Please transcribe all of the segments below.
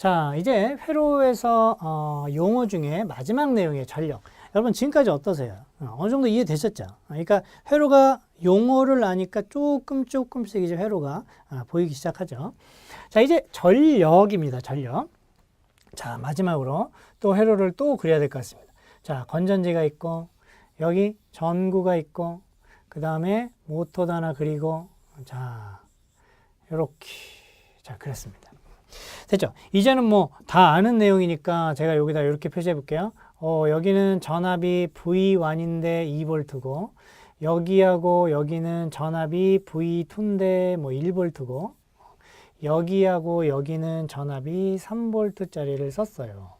자, 이제 회로에서 어, 용어 중에 마지막 내용의 전력. 여러분 지금까지 어떠세요? 어, 어느 정도 이해되셨죠? 그러니까 회로가 용어를 아니까 조금 조금씩 이제 회로가 아, 보이기 시작하죠. 자, 이제 전력입니다. 전력. 자, 마지막으로 또 회로를 또 그려야 될 것 같습니다. 자, 건전지가 있고 여기 전구가 있고 그 다음에 모터도 하나 그리고 자, 요렇게 자, 그랬습니다. 됐죠? 이제는 뭐 다 아는 내용이니까 제가 여기다 이렇게 표시해 볼게요. 어, 여기는 전압이 V1인데 2V고 여기하고 여기는 전압이 V2인데 뭐 1V고 여기하고 여기는 전압이 3V짜리를 썼어요.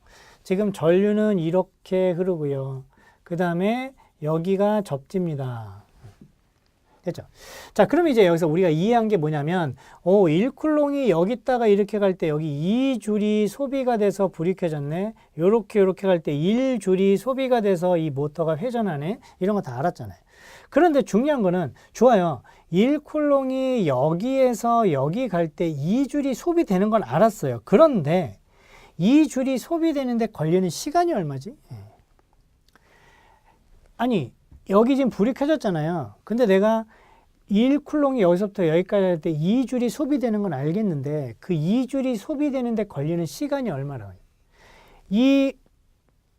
지금 전류는 이렇게 흐르고요. 그 다음에 여기가 접지입니다. 됐죠? 자, 그럼 이제 여기서 우리가 이해한 게 뭐냐면, 오, 1쿨롱이 여기다가 이렇게 갈 때 여기 2줄이 소비가 돼서 불이 켜졌네. 요렇게 요렇게 갈 때 1줄이 소비가 돼서 이 모터가 회전하네. 이런 거 다 알았잖아요. 그런데 중요한 거는 좋아요. 1쿨롱이 여기에서 여기 갈 때 2줄이 소비되는 건 알았어요. 그런데 2줄이 소비되는데 걸리는 시간이 얼마지? 예. 아니, 여기 지금 불이 켜졌잖아요. 근데 내가 1쿨롱이 여기서부터 여기까지 할 때 2줄이 소비되는 건 알겠는데 그 2줄이 소비되는데 걸리는 시간이 얼마나? 이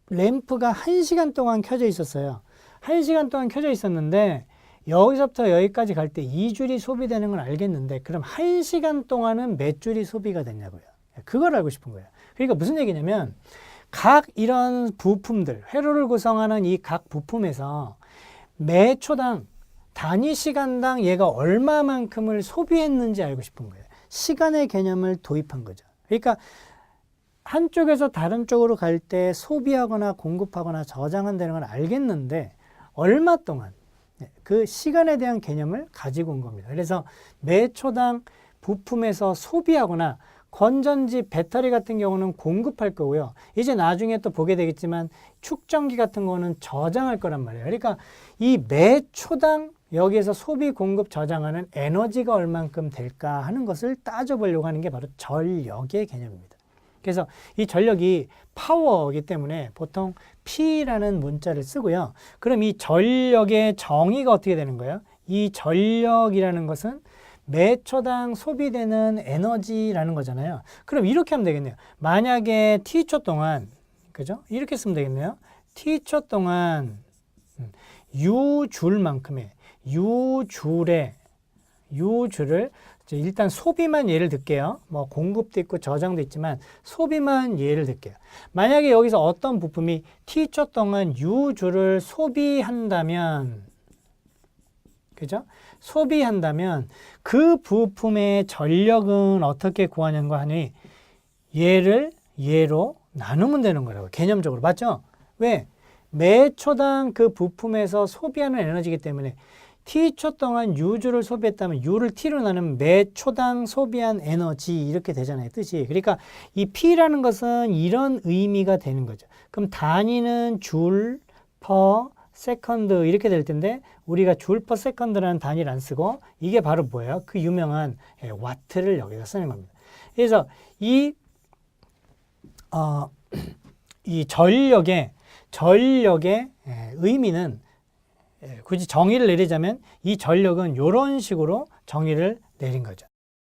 램프가 1시간 동안 켜져 있었어요. 1시간 동안 켜져 있었는데 여기서부터 여기까지 갈 때 2줄이 소비되는 건 알겠는데 그럼 1시간 동안은 몇 줄이 소비가 됐냐고요. 그걸 알고 싶은 거예요. 그러니까 무슨 얘기냐면 각 이런 부품들, 회로를 구성하는 이 각 부품에서 매 초당 단위 시간당 얘가 얼마만큼을 소비했는지 알고 싶은 거예요. 시간의 개념을 도입한 거죠. 그러니까 한쪽에서 다른 쪽으로 갈 때 소비하거나 공급하거나 저장한다는 건 알겠는데 얼마 동안 네, 그 시간에 대한 개념을 가지고 온 겁니다. 그래서 매 초당 부품에서 소비하거나 건전지 배터리 같은 경우는 공급할 거고요. 이제 나중에 또 보게 되겠지만 축전기 같은 거는 저장할 거란 말이에요. 그러니까 이 매 초당 여기에서 소비 공급 저장하는 에너지가 얼만큼 될까 하는 것을 따져보려고 하는 게 바로 전력의 개념입니다. 그래서 이 전력이 파워이기 때문에 보통 P라는 문자를 쓰고요. 그럼 이 전력의 정의가 어떻게 되는 거예요? 이 전력이라는 것은 매 초당 소비되는 에너지라는 거잖아요. 그럼 이렇게 하면 되겠네요. 만약에 T초 동안, 그죠? 이렇게 쓰면 되겠네요. T초 동안 음, U줄만큼의, U줄의, U줄을 이제 일단 소비만 예를 들게요. 뭐 공급도 있고 저장도 있지만 소비만 예를 들게요. 만약에 여기서 어떤 부품이 T초 동안 U줄을 소비한다면, 그죠? 소비한다면 그 부품의 전력은 어떻게 구하는가 하니 얘를 얘로 나누면 되는 거라고 개념적으로 맞죠? 왜? 매 초당 그 부품에서 소비하는 에너지이기 때문에 T초 동안 U주를 소비했다면 U를 T로 나누면 매 초당 소비한 에너지 이렇게 되잖아요. 뜻이. 그러니까 이 P라는 것은 이런 의미가 되는 거죠. 그럼 단위는 줄, 퍼, 세컨드 이렇게 될 텐데 우리가 줄퍼 세컨드라는 단위를 안 쓰고 이게 바로 뭐예요? 그 유명한 예, 와트를 여기다 쓰는 겁니다. 그래서 이, 어, 이 전력의, 전력의 예, 의미는 예, 굳이 정의를 내리자면 이 전력은 이런 식으로 정의를 내린 거죠.